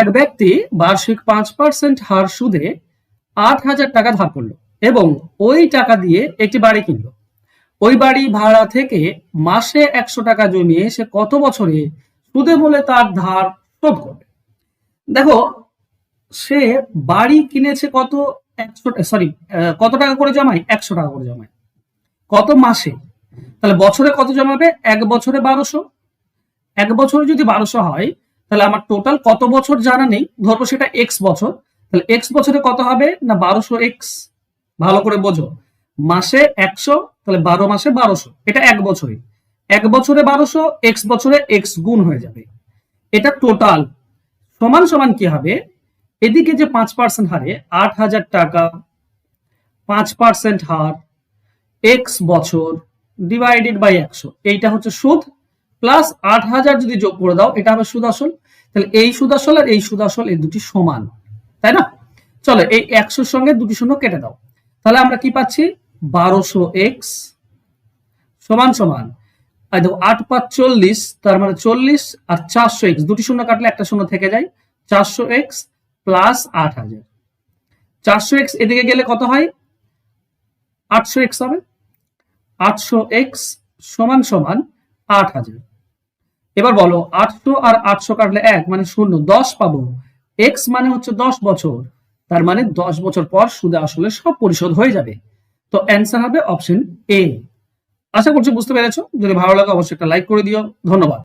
এক ব্যক্তি বার্ষিক পাঁচ পার্সেন্ট হার সুদে আট হাজার টাকা ধার করল এবং ওই টাকা দিয়ে একটি বাড়ি কিনলো। ওই বাড়ি ভাড়া থেকে মাসে একশো টাকা জমিয়ে সে কত বছরে সুদে বলে তার ধার শোধ করবে? দেখো, সে বাড়ি কিনেছে কত একশো সরি কত টাকা করে জমায়? একশো টাকা করে জমায়। কত মাসে? তাহলে বছরে কত জমাবে? এক বছরে বারোশো। এক বছরে যদি বারোশো হয় তাহলে আমার টোটাল কত বছর জানা নেই? ধরবো সেটা এক্স বছর। তাহলে এক্স বছরে কত হবে? না, বারোশো এক্স ভালো করে বোঝো। মাসে একশো, তাহলে বারো মাসে বারোশো। এটা এক বছরে এক বছরে বারোশো এক্স বছরে এক্স গুণ হয়ে যাবে। এটা টোটাল সমান সমান কি হবে? এদিকে যে পাঁচ পার্সেন্ট হারে আট হাজার টাকা, পাঁচ পার্সেন্ট হার এক্স বছর ডিভাইডেড বাই একশো। এইটা হচ্ছে সুদ প্লাস আট হাজার যদি যোগ করে দাও, এটা হবে সুদ আসল তাহলে এই সুদ আসল আর এই সুদ আসল এই দুটি সমান, তাই না? চলো, এই একশোর সঙ্গে দুটি শূন্য কেটে দাও। তাহলে আমরা কি পাচ্ছি? বারোশো এক্স সমান সমান। দেখো, আট পাঁচ চল্লিশ, তার মানে চল্লিশ আর চারশো এক্স। দুটি শূন্য কাটলে একটা শূন্য থেকে যায়। চারশো এক্স প্লাস আট হাজার। চারশো এক্স এদিকে গেলে কত হয়? আটশো এক্স হবে। আটশো এক্স সমান সমান আট হাজার। এবার বলো আটশো আর আটশো কাটলে এক মানে শূন্য, দশ পাবো। এক্স মানে হচ্ছে দশ বছর। তার মানে দশ বছর পর সুদে আসলে সব পরিশোধ হয়ে যাবে। তো অ্যান্সার হবে অপশন এ আশা করছি বুঝতে পেরেছ। যদি ভালো লাগে অবশ্যই একটা লাইক করে দিও। ধন্যবাদ।